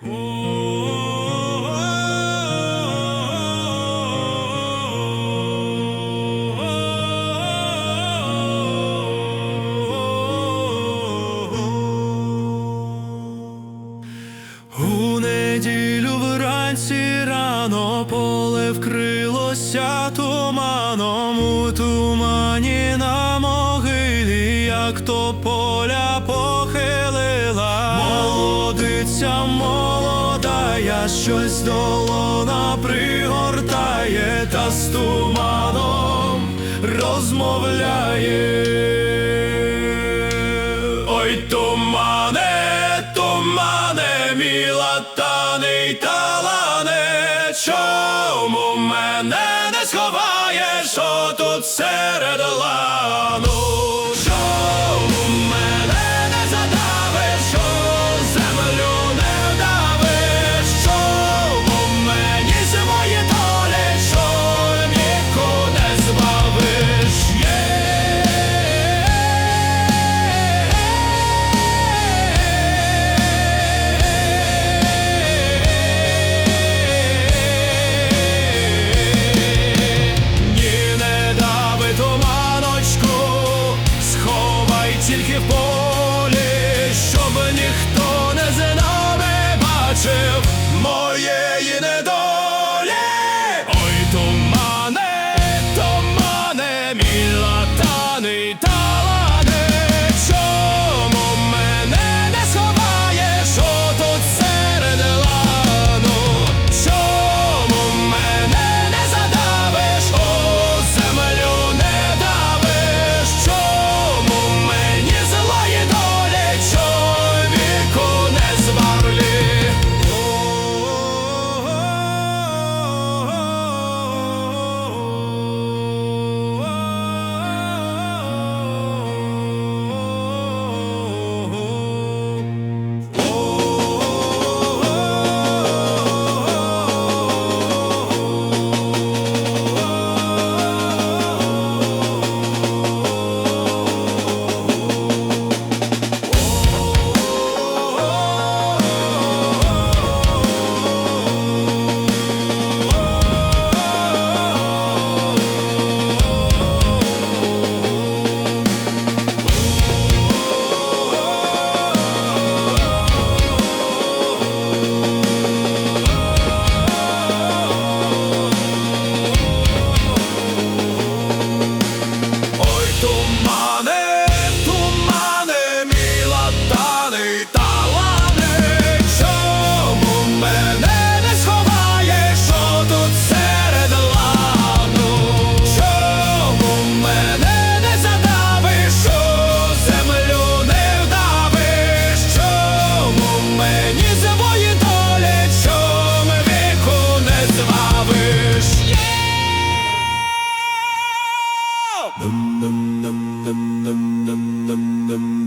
У неділю вранці рано поле вкрилося туманом тумані на як то поля похилила. Молодиця щось долона пригортає, та з туманом розмовляє. Ой, тумане, тумане, міла таний талане, чому мене не сховаєш отут серед лану? the